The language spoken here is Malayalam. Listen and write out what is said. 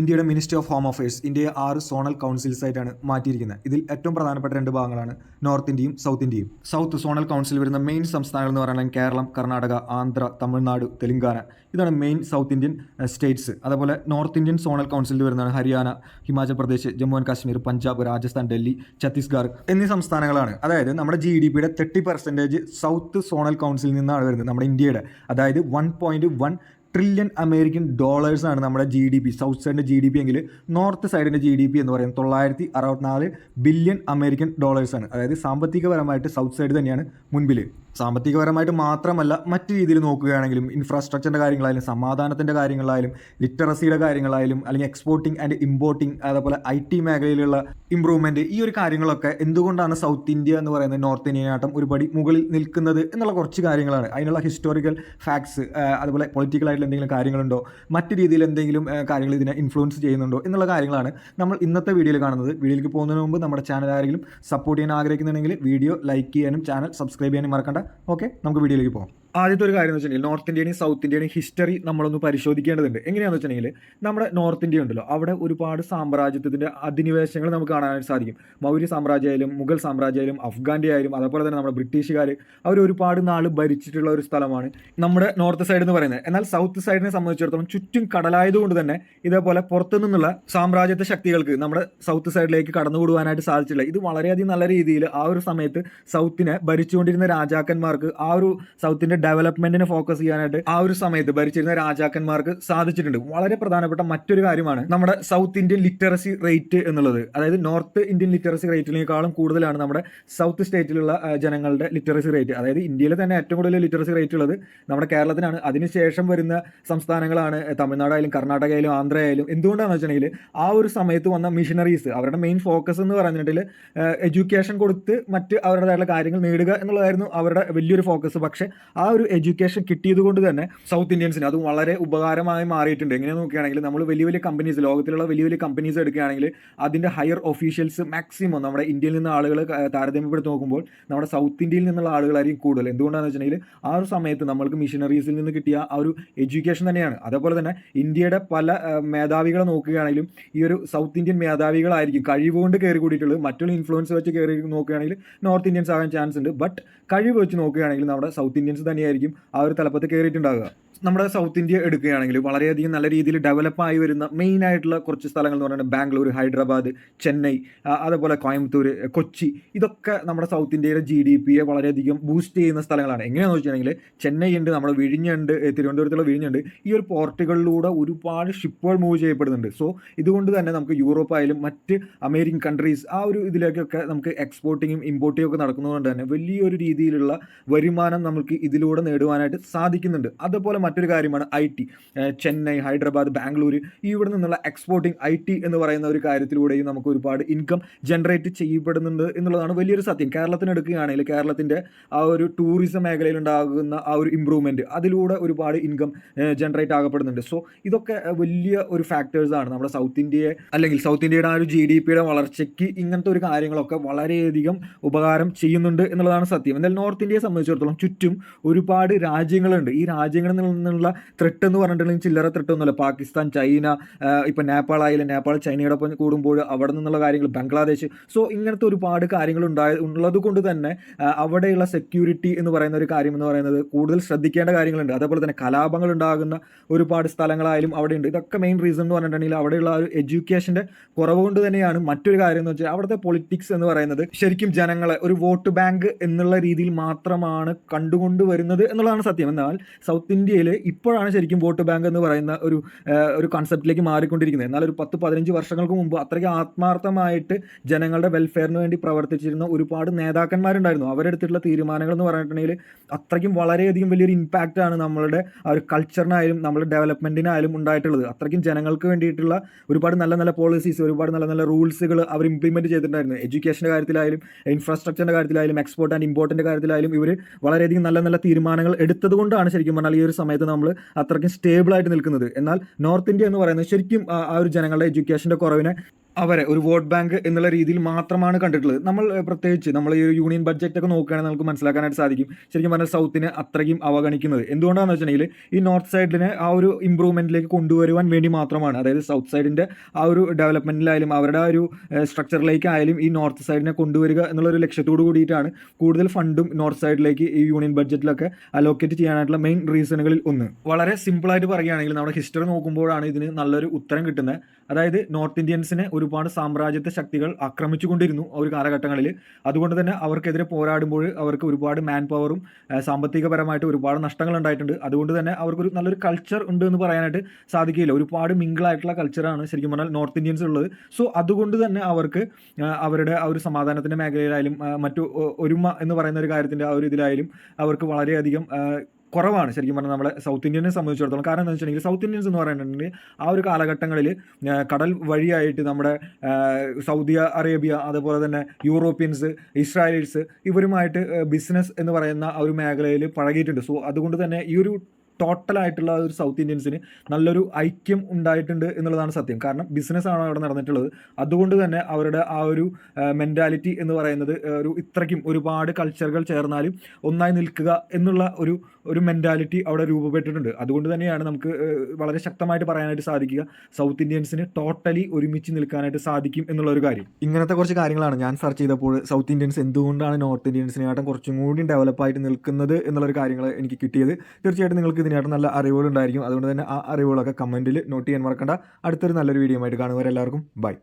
ഇന്ത്യയുടെ മിനിസ്ട്രി ഓഫ് ഹോം അഫയേഴ്സ് ഇന്ത്യയെ ആറ് സോണൽ കൗൺസിൽസ് ആയിട്ടാണ് മാറ്റിയിരിക്കുന്നത്. ഇതിൽ ഏറ്റവും പ്രധാനപ്പെട്ട രണ്ട് ഭാഗങ്ങളാണ് നോർത്ത് ഇന്ത്യയും സൗത്ത് ഇന്ത്യയും. സൗത്ത് സോണൽ കൗൺസിൽ വരുന്ന മെയിൻ സംസ്ഥാനങ്ങൾ എന്ന് പറയുന്നത് കേരളം കർണാടക ആന്ധ്ര തമിഴ്നാട് തെലങ്കാന. ഇതാണ് മെയിൻ സൗത്ത് ഇന്ത്യൻ സ്റ്റേറ്റ്സ്. അതുപോലെ നോർത്ത് ഇന്ത്യൻ സോണൽ കൗൺസിലിൽ വരുന്നതാണ് ഹരിയാന ഹിമാചൽ പ്രദേശ് ജമ്മു ആൻഡ് കാശ്മീർ പഞ്ചാബ് രാജസ്ഥാൻ ഡൽഹി ഛത്തീസ്ഗഡ് എന്നീ സംസ്ഥാനങ്ങളാണ്. അതായത് നമ്മുടെ ജി ഡി പിയുടെ തേർട്ടി പെർസെന്റേജ് സൗത്ത് സോണൽ കൗൺസിലിൽ നിന്നാണ് വരുന്നത് നമ്മുടെ ഇന്ത്യയുടെ. അതായത് one point one trillion American dollars ആണ് നമ്മുടെ ജി ഡി പി സൗത്ത് സൈഡിന്റെ ജി ഡി പി എങ്കിൽ നോർത്ത് സൈഡിന്റെ ജി ഡി പി എന്ന് പറയുന്നത് തൊള്ളായിരത്തി അറുപത്തിനാല് ബില്യൺ അമേരിക്കൻ ഡോളേഴ്സ് ആണ്. അതായത് സാമ്പത്തികപരമായിട്ട് സൗത്ത് സൈഡ് തന്നെയാണ് മുൻപിൽ സാമ്പത്തികപരമായിട്ട് മാത്രമല്ല മറ്റു രീതിയിൽ നോക്കുകയാണെങ്കിലും ഇൻഫ്രാസ്ട്രക്ചറിന്റെ കാര്യങ്ങളായാലും സമാധാനത്തിന്റെ കാര്യങ്ങളായാലും ലിറ്ററസിയുടെ കാര്യങ്ങളായാലും അല്ലെങ്കിൽ എക്സ്പോർട്ടിംഗ് ആൻഡ് ഇമ്പോർട്ടിംഗ് അതേപോലെ ഐ ടി മേഖലയിലുള്ള ഇമ്പ്രൂവ്മെന്റ് ഈ ഒരു കാര്യങ്ങളൊക്കെ എന്തുകൊണ്ടാണ് സൗത്ത് ഇന്ത്യ എന്ന് പറയുന്നത് നോർത്ത് ഇന്ത്യനാട്ടം ഒരുപടി മുകളിൽ നിൽക്കുന്നത് എന്നുള്ള കുറച്ച് കാര്യങ്ങളാണ്. അതിനുള്ള ഹിസ്റ്റോറിക്കൽ ഫാക്ട്സ് അതുപോലെ പൊളിറ്റിക്കൽ ആയിട്ടുള്ള എന്തെങ്കിലും കാര്യങ്ങളുണ്ടോ? മറ്റു രീതിയിൽ എന്തെങ്കിലും കാര്യങ്ങൾ ഇതിനെ ഇൻഫ്ലുവൻസ് ചെയ്യുന്നുണ്ടോ എന്നുള്ള കാര്യങ്ങളാണ് നമ്മൾ ഇന്നത്തെ വീഡിയോയിൽ കാണുന്നത്. വീഡിയോയിലേക്ക് പോകുന്നതിന് മുമ്പ് നമ്മുടെ ചാനൽ ആരെങ്കിലും സപ്പോർട്ട് ചെയ്യാൻ ആഗ്രഹിക്കുന്നുണ്ടെങ്കിൽ വീഡിയോ ലൈക്ക് ചെയ്യാനും ചാനൽ സബ്സ്ക്രൈബ് ചെയ്യാനും മറക്കണ്ട. ഓക്കെ നമുക്ക് വീഡിയോയിലേക്ക് പോകാം. ആദ്യത്തെ ഒരു കാര്യം എന്ന് വെച്ചിട്ടുണ്ടെങ്കിൽ നോർത്ത് ഇന്ത്യയുടെയും സൗത്ത് ഇന്ത്യയുടെയും ഹിസ്റ്ററി നമ്മളൊന്ന് പരിശോധിക്കേണ്ടതുണ്ട്. എങ്ങനെയാണെന്ന് വെച്ചിട്ടുണ്ടെങ്കിൽ നമ്മുടെ നോർത്ത് ഇന്ത്യ ഉണ്ടല്ലോ അവിടെ ഒരുപാട് സാമ്രാജ്യത്തിന്റെ അധിനിവേശങ്ങൾ നമുക്ക് കാണാനായിട്ട് സാധിക്കും. മൗര്യ സാമ്രാജ്യമായാലും മുഗൾ സാമ്രാജ്യമായാലും അഫ്ഗാന്റെ ആയാലും അതേപോലെ തന്നെ നമ്മുടെ ബ്രിട്ടീഷുകാർ അവർ ഒരുപാട് നാൾ ഭരിച്ചിട്ടുള്ള ഒരു സ്ഥലമാണ് നമ്മുടെ നോർത്ത് സൈഡ് എന്ന് പറയുന്നത്. എന്നാൽ സൗത്ത് സൈഡിനെ സംബന്ധിച്ചിടത്തോളം ചുറ്റും കടലായതുകൊണ്ട് തന്നെ ഇതേപോലെ പുറത്തു നിന്നുള്ള സാമ്രാജ്യത്വ ശക്തികൾക്ക് നമ്മുടെ സൗത്ത് സൈഡിലേക്ക് കടന്നുകൂടുവാനായിട്ട് സാധിച്ചില്ല ഇത് വളരെയധികം നല്ല രീതിയിൽ ആ ഒരു സമയത്ത് സൗത്തിനെ ഭരിച്ചുകൊണ്ടിരുന്ന രാജാക്കന്മാർക്ക് ആ ഒരു സൗത്തിന്റെ ഡെവലപ്മെന്റിനെ ഫോക്കസ് ചെയ്യാനായിട്ട് ആ ഒരു സമയത്ത് ഭരിച്ചിരുന്ന രാജാക്കന്മാർക്ക് സാധിച്ചിട്ടുണ്ട്. വളരെ പ്രധാനപ്പെട്ട മറ്റൊരു കാര്യമാണ് നമ്മുടെ സൗത്ത് ഇന്ത്യൻ ലിറ്ററസി റേറ്റ് എന്നുള്ളത്. അതായത് നോർത്ത് ഇന്ത്യൻ ലിറ്ററസി റേറ്റിനേക്കാളും കൂടുതലാണ് നമ്മുടെ സൗത്ത് സ്റ്റേറ്റിലുള്ള ജനങ്ങളുടെ ലിറ്ററസി റേറ്റ് അതായത് ഇന്ത്യയിലെ തന്നെ ഏറ്റവും കൂടുതൽ ലിറ്ററസി റേറ്റ് ഉള്ളത് നമ്മുടെ കേരളത്തിനാണ്. അതിനുശേഷം വരുന്ന സംസ്ഥാനങ്ങളാണ് തമിഴ്നാടായാലും കർണാടകയിലും ആന്ധ്രയായാലും. എന്തുകൊണ്ടാണെന്ന് വെച്ചിട്ടുണ്ടെങ്കിൽ ആ ഒരു സമയത്ത് വന്ന മിഷനറീസ് അവരുടെ മെയിൻ ഫോക്കസ് എന്ന് പറഞ്ഞിട്ടുണ്ടെങ്കിൽ എഡ്യൂക്കേഷൻ കൊടുത്ത് മറ്റ് അവരുടേതായിട്ടുള്ള കാര്യങ്ങൾ നേടുക എന്നുള്ളതായിരുന്നു അവരുടെ വലിയൊരു ഫോക്കസ് പക്ഷേ ആ ഒരു എഡ്യൂക്കേഷൻ കിട്ടിയത് കൊണ്ട് തന്നെ സൗത്ത് ഇന്ത്യൻസിന് അത് വളരെ ഉപകാരമായി മാറിയിട്ടുണ്ട്. എങ്ങനെ നോക്കുകയാണെങ്കിൽ നമ്മൾ വലിയ വലിയ കമ്പനീസ് ലോകത്തിലുള്ള വലിയ വലിയ കമ്പനീസ് എടുക്കുകയാണെങ്കിൽ അതിന്റെ ഹയർ ഒഫീഷ്യൽസ് മാക്സിമം നമ്മുടെ ഇന്ത്യയിൽ നിന്ന് ആളുകൾ താരതമ്യപ്പെടുത്തി നോക്കുമ്പോൾ നമ്മുടെ സൗത്ത് ഇന്ത്യയിൽ നിന്നുള്ള ആളുകളായിരിക്കും കൂടുതൽ. എന്തുകൊണ്ടാണെന്ന് വെച്ചിട്ടുണ്ടെങ്കിൽ ആ ഒരു സമയത്ത് നമ്മൾക്ക് മിഷനറീസിൽ നിന്ന് കിട്ടിയ ആ ഒരു എഡ്യൂക്കേഷൻ തന്നെയാണ്. അതേപോലെ തന്നെ ഇന്ത്യയുടെ പല ആ, മേധാവികളെ നോക്കുകയാണെങ്കിലും ഈ ഒരു സൗത്ത് ഇന്ത്യൻ മേധാവികളായിരിക്കും കഴിവുകൊണ്ട് കയറി കൂടിയിട്ടുള്ളത്. മറ്റുള്ള ഇൻഫ്ലുവൻസ് വെച്ച് കയറി നോക്കുകയാണെങ്കിൽ നോർത്ത് ഇന്ത്യൻസ് ആകാൻ ചാൻസ് ഉണ്ട്. ബട്ട് കഴിവ് വെച്ച് നോക്കുകയാണെങ്കിൽ നമ്മുടെ സൗത്ത് ഇന്ത്യൻസ് തന്നെയായിരിക്കും ആ ഒരു തലപ്പത്ത് കയറിയിട്ടുണ്ടാകുക നമ്മുടെ സൗത്ത് ഇന്ത്യ എടുക്കുകയാണെങ്കിൽ വളരെയധികം നല്ല രീതിയിൽ ഡെവലപ്പ് ആയി വരുന്ന മെയിൻ ആയിട്ടുള്ള കുറച്ച് സ്ഥലങ്ങൾ എന്ന് പറയുന്നത് ബാംഗ്ലൂർ ഹൈദരാബാദ് ചെന്നൈ അതുപോലെ കോയമ്പത്തൂർ കൊച്ചി. ഇതൊക്കെ നമ്മുടെ സൗത്ത് ഇന്ത്യയിലെ ജി ഡി പിയെ വളരെയധികം ബൂസ്റ്റ് ചെയ്യുന്ന സ്ഥലങ്ങളാണ്. എങ്ങനെയാണെന്ന് വെച്ചിട്ടുണ്ടെങ്കിൽ ചെന്നൈ ഉണ്ട് നമ്മുടെ വിഴിഞ്ഞുണ്ട് തിരുവനന്തപുരത്തുള്ള വിഴിഞ്ഞുണ്ട്. ഈ ഒരു പോർട്ടുകളിലൂടെ ഒരുപാട് ഷിപ്പുകൾ മൂവ് ചെയ്യപ്പെടുന്നുണ്ട്. സോ ഇതുകൊണ്ട് തന്നെ നമുക്ക് യൂറോപ്പ് ആയാലും മറ്റ് അമേരിക്കൻ കൺട്രീസ് ആ ഒരു ഇതിലേക്കൊക്കെ നമുക്ക് എക്സ്പോർട്ടിങ്ങും ഇമ്പോർട്ടിങ്ങും ഒക്കെ നടക്കുന്നതുകൊണ്ട് തന്നെ വലിയൊരു രീതിയിലുള്ള വരുമാനം നമുക്ക് ഇതിലൂടെ നേടുവാനായിട്ട് സാധിക്കുന്നുണ്ട്. അതുപോലെ മറ്റൊരു കാര്യമാണ് ഐ ടി. ചെന്നൈ ഹൈദരാബാദ് ബാംഗ്ലൂർ ഇവിടെ നിന്നുള്ള എക്സ്പോർട്ടിംഗ് ഐ ടി എന്ന് പറയുന്ന ഒരു കാര്യത്തിലൂടെയും നമുക്ക് ഒരുപാട് ഇൻകം ജനറേറ്റ് ചെയ്യപ്പെടുന്നുണ്ട് എന്നുള്ളതാണ് വലിയൊരു സത്യം. കേരളത്തിന് എടുക്കുകയാണെങ്കിൽ കേരളത്തിന്റെ ആ ഒരു ടൂറിസം മേഖലയിൽ ഉണ്ടാകുന്ന ആ ഒരു ഇമ്പ്രൂവ്മെന്റ് അതിലൂടെ ഒരുപാട് ഇൻകം ജനറേറ്റ് ആകപ്പെടുന്നുണ്ട്. സോ ഇതൊക്കെ വലിയ ഒരു ഫാക്ടേഴ്സ് ആണ്. നമ്മുടെ സൗത്ത് ഇന്ത്യയെ അല്ലെങ്കിൽ സൗത്ത് ഇന്ത്യയുടെ ആ ഒരു ജി ഡി പിയുടെ വളർച്ചയ്ക്ക് ഇങ്ങനത്തെ ഒരു കാര്യങ്ങളൊക്കെ വളരെയധികം ഉപകാരം ചെയ്യുന്നുണ്ട് എന്നുള്ളതാണ് സത്യം. എന്നാൽ നോർത്ത് ഇന്ത്യയെ സംബന്ധിച്ചിടത്തോളം ചുറ്റും ഒരുപാട് രാജ്യങ്ങളുണ്ട്. ഈ രാജ്യങ്ങളിൽ നിന്നുള്ള ത്രെട്ട് എന്ന് പറഞ്ഞിട്ടുണ്ടെങ്കിൽ ചില്ലറ ത്രെട്ട് ഒന്നുമല്ല. പാകിസ്ഥാൻ ചൈന ഇപ്പോൾ ഇപ്പം നേപ്പാൾ ആയാലും നേപ്പാൾ ചൈനയോടൊപ്പം കൂടുമ്പോൾ അവിടെ നിന്നുള്ള കാര്യങ്ങൾ ബംഗ്ലാദേശ്. സോ ഇങ്ങനത്തെ ഒരുപാട് കാര്യങ്ങൾ ഉണ്ടായ ഉള്ളത് കൊണ്ട് തന്നെ അവിടെയുള്ള സെക്യൂരിറ്റി എന്ന് പറയുന്ന ഒരു കാര്യം എന്ന് പറയുന്നത് കൂടുതൽ ശ്രദ്ധിക്കേണ്ട കാര്യങ്ങളുണ്ട്. അതേപോലെ തന്നെ കലാപങ്ങൾ ഉണ്ടാകുന്ന ഒരുപാട് സ്ഥലങ്ങളായാലും അവിടെയുണ്ട് ഇതൊക്കെ മെയിൻ റീസൺ എന്ന് പറഞ്ഞിട്ടുണ്ടെങ്കിൽ അവിടെയുള്ള ഒരു എഡ്യൂക്കേഷന്റെ കുറവ് കൊണ്ട് തന്നെയാണ് മറ്റൊരു കാര്യം എന്ന് വെച്ചാൽ അവിടുത്തെ പൊളിറ്റിക്സ് എന്ന് പറയുന്നത് ശരിക്കും ജനങ്ങളെ ഒരു വോട്ട് ബാങ്ക് എന്നുള്ള രീതിയിൽ മാത്രമാണ് കണ്ടുകൊണ്ട് വരുന്നത് എന്നുള്ളതാണ് സത്യം. എന്നാൽ സൗത്ത് ഇന്ത്യയിൽ ഇപ്പോഴാണ് ശരിക്കും വോട്ട് ബാങ്ക് എന്ന് പറയുന്ന ഒരു ഒരു കൺസെപ്റ്റിലേക്ക് മാറിക്കൊണ്ടിരിക്കുന്നത്. എന്നാൽ ഒരു പത്ത് പതിനഞ്ച് വർഷങ്ങൾക്ക് മുമ്പ് അത്രയ്ക്ക് ആത്മാർത്ഥമായിട്ട് ജനങ്ങളുടെ വെൽഫെയറിന് വേണ്ടി പ്രവർത്തിച്ചിരുന്ന ഒരുപാട് നേതാക്കന്മാരുണ്ടായിരുന്നു. അവരെടുത്തിട്ടുള്ള തീരുമാനങ്ങൾ എന്ന് പറഞ്ഞിട്ടുണ്ടെങ്കിൽ അത്രയ്ക്കും വളരെയധികം വലിയൊരു ഇമ്പാക്റ്റ് ആണ് നമ്മളുടെ ആ ഒരു കൾച്ചറിനായാലും നമ്മുടെ ഡെവലപ്മെന്റിനായാലും ഉണ്ടായിട്ടുള്ളത്. അത്രയ്ക്കും ജനങ്ങൾക്ക് വേണ്ടിയിട്ടുള്ള ഒരുപാട് നല്ല നല്ല പോളിസീസ് ഒരുപാട് നല്ല നല്ല റൂൾസുകൾ അവർ ഇംപ്ലിമെന്റ് ചെയ്തിട്ടുണ്ടായിരുന്നു. എഡ്യൂക്കേഷന്റെ കാര്യത്തിലായാലും ഇൻഫ്രാസ്ട്രക്ചറിന്റെ കാര്യത്തിലായാലും എക്സ്പോർട്ട് ആൻഡ് ഇമ്പോർട്ടിന്റെ കാര്യത്തിലായാലും ഇവർ വളരെയധികം നല്ല നല്ല തീരുമാനങ്ങൾ എടുത്തത് കൊണ്ടാണ് ശരിക്കും പറഞ്ഞാൽ ഈ ഒരു സമയത്ത് നമ്മൾ അത്രയ്ക്കും സ്റ്റേബിൾ ആയിട്ട് നിൽക്കുന്നത്. എന്നാൽ നോർത്ത് ഇന്ത്യ എന്ന് പറയുന്നത് ശരിക്കും ആ ഒരു ജനങ്ങളുടെ എഡ്യൂക്കേഷന്റെ കുറവിനെ അവരെ ഒരു വോട്ട് ബാങ്ക് എന്നുള്ള രീതിയിൽ മാത്രമാണ് കണ്ടിട്ടുള്ളത്. നമ്മൾ പ്രത്യേകിച്ച് നമ്മൾ ഈ യൂണിയൻ ബഡ്ജറ്റ് ഒക്കെ നോക്കുകയാണെങ്കിൽ നമുക്ക് മനസ്സിലാക്കാനായിട്ട് സാധിക്കും. ശരിക്കും പറഞ്ഞാൽ സൗത്തിനെ അത്രയും അവഗണിക്കുന്നത്. എന്തുകൊണ്ടാണെന്ന് വെച്ചിട്ടുണ്ടെങ്കിൽ ഈ നോർത്ത് സൈഡിനെ ആ ഒരു ഇമ്പ്രൂവ്മെന്റിലേക്ക് കൊണ്ടുവരുവാൻ വേണ്ടി മാത്രമാണ്. അതായത് സൗത്ത് സൈഡിന്റെ ആ ഒരു ഡെവലപ്മെന്റിലായാലും അവരുടെ ആ ഒരു സ്ട്രക്ചറിലേക്കായാലും ഈ നോർത്ത് സൈഡിനെ കൊണ്ടുവരിക എന്നുള്ളൊരു ലക്ഷ്യത്തോട് കൂടിയിട്ടാണ് കൂടുതൽ ഫണ്ടും നോർത്ത് സൈഡിലേക്ക് ഈ യൂണിയൻ ബഡ്ജറ്റിലൊക്കെ അലോക്കേറ്റ് ചെയ്യാനായിട്ടുള്ള മെയിൻ റീസണുകളിൽ ഒന്ന്. വളരെ സിമ്പിളായിട്ട് പറയുകയാണെങ്കിൽ നമ്മുടെ ഹിസ്റ്ററി നോക്കുമ്പോഴാണ് ഇതിന് നല്ലൊരു ഉത്തരം കിട്ടുന്നത്. അതായത് നോർത്ത് ഇന്ത്യൻസിനെ ഒരുപാട് സാമ്രാജ്യത്വ ശക്തികൾ ആക്രമിച്ചുകൊണ്ടിരുന്നു ആ ഒരു കാലഘട്ടങ്ങളിൽ. അതുകൊണ്ട് തന്നെ അവർക്കെതിരെ പോരാടുമ്പോൾ അവർക്ക് ഒരുപാട് മാൻ പവറും സാമ്പത്തികപരമായിട്ട് ഒരുപാട് നഷ്ടങ്ങൾ ഉണ്ടായിട്ടുണ്ട്. അതുകൊണ്ട് തന്നെ അവർക്കൊരു നല്ലൊരു കൾച്ചർ ഉണ്ട് എന്ന് പറയാനായിട്ട് സാധിക്കില്ല ഒരുപാട് മിങ്കിളായിട്ടുള്ള കൾച്ചറാണ് ശരിക്കും പറഞ്ഞാൽ നോർത്ത് ഇന്ത്യൻസ് ഉള്ളത് സോ അതുകൊണ്ട് തന്നെ അവർക്ക് അവരുടെ ആ ഒരു സമാധാനത്തിന്റെ മേഖലയിലായാലും മറ്റു ഒരുമ എന്ന് പറയുന്ന ഒരു കാര്യത്തിന്റെ ആ ഒരു ഇതിലായാലും അവർക്ക് വളരെയധികം കുറവാണ്. ശരിക്കും പറഞ്ഞാൽ നമ്മളെ സൗത്ത് ഇന്ത്യനെ സംബന്ധിച്ചിടത്തോളം. കാരണം എന്താ വെച്ചിട്ടുണ്ടെങ്കിൽ സൗത്ത് ഇന്ത്യൻസ് എന്ന് പറയുന്നുണ്ടെങ്കിൽ ആ ഒരു കാലഘട്ടങ്ങളിൽ കടൽ വഴിയായിട്ട് നമ്മുടെ സൗദി അറേബ്യ അതുപോലെ തന്നെ യൂറോപ്യൻസ് ഇസ്രായേൽസ് ഇവരുമായിട്ട് ബിസിനസ് എന്ന് പറയുന്ന ആ ഒരു മേഖലയിൽ പഴകിയിട്ടുണ്ട്. സോ അതുകൊണ്ട് തന്നെ ഈ ഒരു ടോട്ടലായിട്ടുള്ള ഒരു സൗത്ത് ഇന്ത്യൻസിന് നല്ലൊരു ഐക്യം ഉണ്ടായിട്ടുണ്ട് എന്നുള്ളതാണ് സത്യം. കാരണം ബിസിനസ്സാണ് അവിടെ നടന്നിട്ടുള്ളത്. അതുകൊണ്ട് തന്നെ അവരുടെ ആ ഒരു മെന്റാലിറ്റി എന്ന് പറയുന്നത് ഒരു ഇത്രയ്ക്കും ഒരുപാട് കൾച്ചറുകൾ ചേർന്നാലും ഒന്നായി നിൽക്കുക എന്നുള്ള ഒരു ഒരു മെന്റാലിറ്റി അവിടെ രൂപപ്പെട്ടിട്ടുണ്ട്. അതുകൊണ്ട് തന്നെയാണ് നമുക്ക് വളരെ ശക്തമായിട്ട് പറയാനായിട്ട് സാധിക്കുക. സൗത്ത് ഇന്ത്യൻസിന് ടോട്ടലി ഒരുമിച്ച് നിൽക്കാനായിട്ട് സാധിക്കും എന്നുള്ള ഒരു കാര്യം. ഇങ്ങനത്തെ കുറച്ച് കാര്യങ്ങളാണ് ഞാൻ സെർച്ച് ചെയ്തപ്പോൾ സൗത്ത് ഇന്ത്യൻസ് എന്തുകൊണ്ടാണ് നോർത്ത് ഇന്ത്യൻസിനെക്കാട്ടും കുറച്ചും കൂടി ഡെവലപ്പായിട്ട് നിൽക്കുന്നത് എന്നുള്ളൊരു കാര്യങ്ങൾ എനിക്ക് കിട്ടിയത്. തീർച്ചയായിട്ടും നിങ്ങൾക്ക് ഇതിനായിട്ട് നല്ല അറിവുകളുണ്ടായിരിക്കും. അതുകൊണ്ട് തന്നെ ആ അറിവുകളൊക്കെ കമന്റിൽ നോട്ട് ചെയ്യാൻ മറക്കണ്ട. അടുത്തൊരു നല്ലൊരു വീഡിയോ ആയിട്ട് കാണുക എല്ലാവർക്കും ബൈ